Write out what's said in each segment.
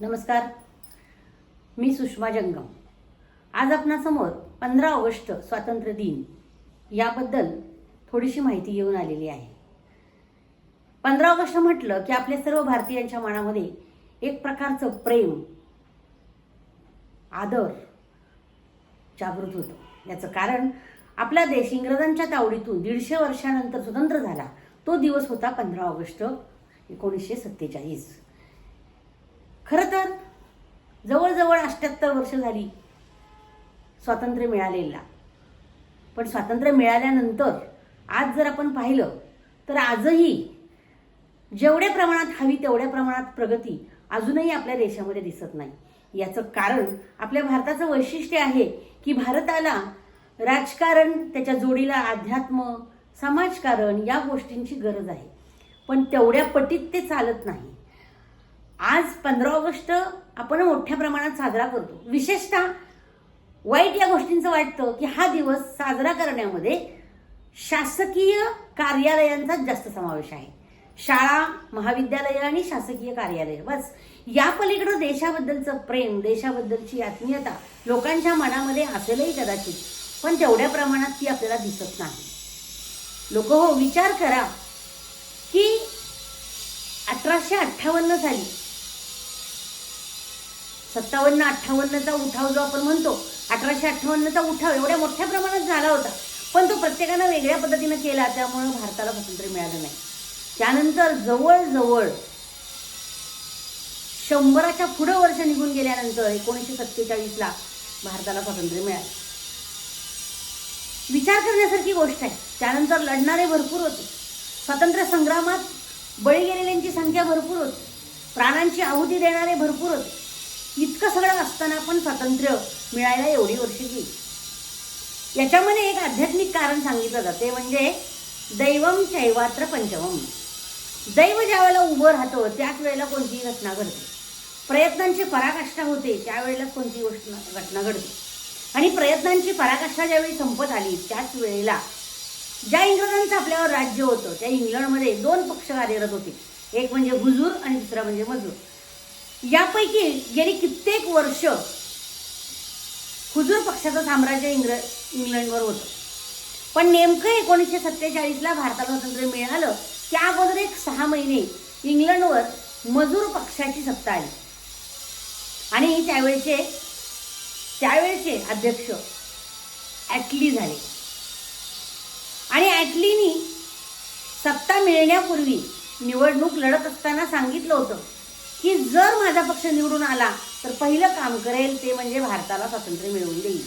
नमस्कार. मी सुषमा जंगम. आज आपणासमोर पंधरा ऑगस्ट स्वातंत्र्य दिन याबद्दल थोडीशी माहिती घेऊन आलेली आहे. पंधरा ऑगस्ट म्हटलं की आपल्या सर्व भारतीयांच्या मनामध्ये एक प्रकारचं प्रेम आदर जागृत होतं. याचं कारण आपला देश इंग्रजांच्या तावडीतून दीडशे वर्षानंतर स्वतंत्र झाला. तो दिवस होता पंधरा ऑगस्ट एकोणीसशे सत्तेचाळीस. खरं तर जवळजवळ अठ्याहत्तर वर्ष झाली स्वातंत्र्य मिळालेला. पण स्वातंत्र्य मिळाल्यानंतर आज जर आपण पाहिलं तर आजही जेवढ्या प्रमाणात हवी तेवढ्या प्रमाणात प्रगती अजूनही आपल्या देशामध्ये दिसत नाही. याचं कारण आपल्या भारताचं वैशिष्ट्य आहे की भारताला राजकारण त्याच्या जोडीला अध्यात्म समाजकारण या गोष्टींची गरज आहे. पण तेवढ्या पटीत ते चालत नाही. आज पंधरा ऑगस्ट आपण मोठ्या प्रमाणात साजरा करतो. विशेषतः वाईट या गोष्टींचं वाटतं की हा दिवस साजरा करण्यामध्ये शासकीय कार्यालयांचाच जास्त समावेश आहे. शाळा महाविद्यालय आणि शासकीय कार्यालय. बस या पलीकडं देशाबद्दलचं प्रेम देशाबद्दलची आत्मीयता लोकांच्या मनामध्ये असेलही कदाचित पण तेवढ्या प्रमाणात ती आपल्याला दिसत नाही. लोक हो विचार करा की अठराशे अठ्ठावन्न साली सत्तावन्न अठ्ठावन्नचा उठाव जो आपण म्हणतो अठराशे अठ्ठावन्नचा उठाव एवढ्या मोठ्या प्रमाणात झाला होता. पण तो प्रत्येकानं वेगळ्या पद्धतीनं केला त्यामुळं भारताला स्वातंत्र्य मिळालं नाही. त्यानंतर जवळजवळ शंभराच्या पुढं वर्ष निघून गेल्यानंतर एकोणीसशे सत्तेचाळीसला भारताला स्वातंत्र्य मिळालं. विचार करण्यासारखी गोष्ट आहे. त्यानंतर लढणारे भरपूर होते. स्वातंत्र्य संग्रामात बळी गेलेल्यांची संख्या भरपूर होती. प्राणांची आहुती देणारे भरपूर होते. इतकं सगळं असताना पण स्वातंत्र्य मिळायला एवढी वर्ष गेली. याच्यामध्ये एक आध्यात्मिक कारण सांगितलं जाते म्हणजे दैवम चैवात्र पंचमम. दैव ज्या वेळेला उभं राहतं त्याच वेळेला कोणतीही घटना घडते. प्रयत्नांची पराकाष्ठा होते त्यावेळेला कोणती गोष्ट घटना घडते. आणि प्रयत्नांची पराकाष्ठा ज्यावेळी संपत आली त्याच वेळेला ज्या इंग्रजांचं आपल्यावर राज्य होतं त्या इंग्लंडमध्ये दोन पक्ष कार्यरत होते. एक म्हणजे हुजूर आणि दुसरा म्हणजे मजूर. यापैकी गेली कित्येक वर्ष हुजूर पक्षाचं साम्राज्य इंग्र इंग्लंडवर होतं. पण नेमकं एकोणीसशे सत्तेचाळीसला भारताला स्वातंत्र्य मिळालं त्या अगोदर एक सहा महिने इंग्लंडवर मजूर पक्षाची सत्ता आली. आणि त्यावेळेचे त्यावेळेचे अध्यक्ष ॲटली झाले. आणि ॲटलीनी सत्ता मिळण्यापूर्वी निवडणूक लढत असताना सांगितलं होतं की जर माझा पक्ष निवडून आला तर पहिलं काम करेल ते म्हणजे भारताला स्वातंत्र्य मिळवून देईल.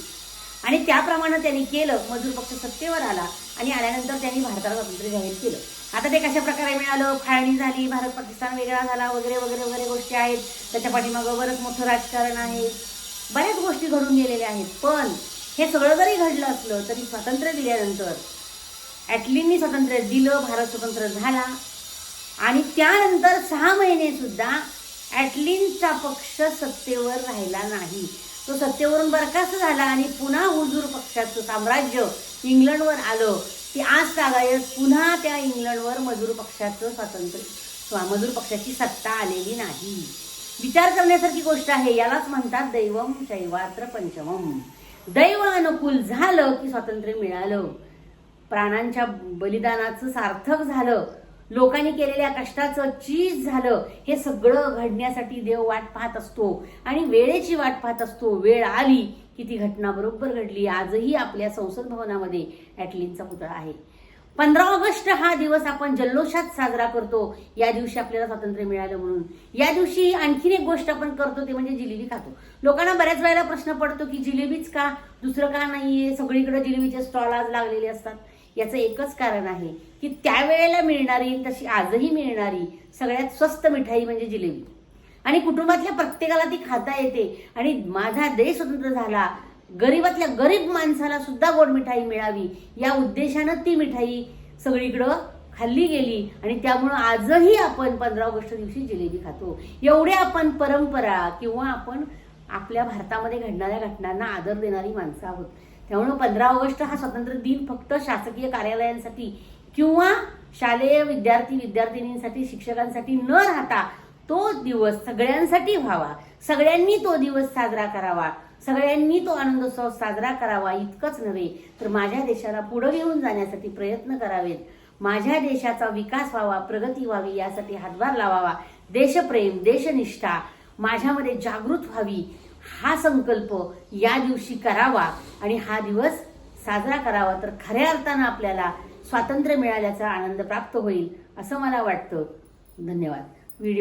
आणि त्याप्रमाणे त्यांनी केलं मजूर पक्ष सत्तेवर आला आणि आल्यानंतर त्यांनी भारताला स्वातंत्र्य जाहीर केलं. आता ते कशा प्रकारे मिळालं? फाळणी झाली भारत पाकिस्तान वेगळा झाला वगैरे वगैरे वगैरे गोष्टी आहेत. त्याच्या पाठीमागं बरंच मोठं राजकारण आहे. बऱ्याच गोष्टी घडून गेलेल्या आहेत. पण हे सगळं जरी घडलं असलं तरी स्वातंत्र्य दिल्यानंतर ॲटलींनी स्वातंत्र्य दिलं भारत स्वतंत्र झाला. आणि त्यानंतर सहा महिने सुद्धा ॲटलीनचा पक्ष सत्तेवर राहिला नाही. तो सत्तेवरून बरखास्त झाला आणि पुन्हा हुजूर पक्षाचं साम्राज्य इंग्लंडवर आलं. की आज तागायत पुन्हा त्या इंग्लंडवर मजूर पक्षाचं स्वातंत्र्य स्वा- मजूर पक्षाची सत्ता आलेली नाही. विचार करण्यासारखी गोष्ट आहे यालाच म्हणतात दैवम शैवात्र पंचमम. दैव अनुकूल झालं की स्वातंत्र्य मिळालं. प्राणांच्या बलिदानाचं सार्थक झालं. लोकांनी केलेल्या कष्टाचं चीज झालं हे सगळं घडण्यासाठी देव वाट पाहत असतो. आणि वेळेची वाट पाहत असतो. वेळ आली की ती घटना बरोबर घडली. आजही आपल्या संसद भवनामध्ये ॲटलिनचा पुतळा आहे. पंधरा ऑगस्ट हा दिवस आपण जल्लोषात साजरा करतो. या दिवशी आपल्याला स्वातंत्र्य मिळालं म्हणून. या दिवशी आणखीन एक गोष्ट आपण करतो ते म्हणजे जिलेबी खातो. लोकांना बऱ्याच वेळेला प्रश्न पडतो की जिलेबीच का? दुसरं का नाहीये? सगळीकडे जिलेबीचे स्टॉल आज लागलेले असतात. याचं एकच कारण आहे की त्यावेळेला मिळणारी तशी आजही मिळणारी सगळ्यात स्वस्त मिठाई म्हणजे जिलेबी. आणि कुटुंबातल्या प्रत्येकाला ती खाता येते. आणि माझा देश स्वतंत्र झाला गरीबातल्या गरीब माणसाला सुद्धा गोड मिठाई मिळावी या उद्देशानं ती मिठाई सगळीकडं खाल्ली गेली. आणि त्यामुळं आजही आपण पंधरा ऑगस्ट दिवशी जिलेबी खातो. एवढे आपण परंपरा किंवा आपण आपल्या भारतामध्ये घडणाऱ्या घटनांना आदर देणारी माणसं आहोत. त्यामुळे पंधरा ऑगस्ट हा स्वातंत्र्य दिन फक्त शासकीय कार्यालयांसाठी किंवा शालेय विद्यार्थी विद्यार्थिनींसाठी शिक्षकांसाठी न राहता तो दिवस सगळ्यांसाठी व्हावा. सगळ्यांनी तो दिवस साजरा करावा. सगळ्यांनी तो आनंदोत्सव साजरा करावा इतकंच नव्हे तर माझ्या देशाला पुढे घेऊन जाण्यासाठी प्रयत्न करावेत. माझ्या देशाचा विकास व्हावा प्रगती व्हावी यासाठी हातभार लावावा. देशप्रेम देशनिष्ठा माझ्यामध्ये जागृत व्हावी. हा संकल्प या दिवशी करावा आणि हा दिवस साजरा करावा. तर खऱ्या अर्थानं आपल्याला स्वातंत्र्य मिळाल्याचा आनंद प्राप्त होईल असं मला वाटतं. धन्यवाद. व्हिडिओ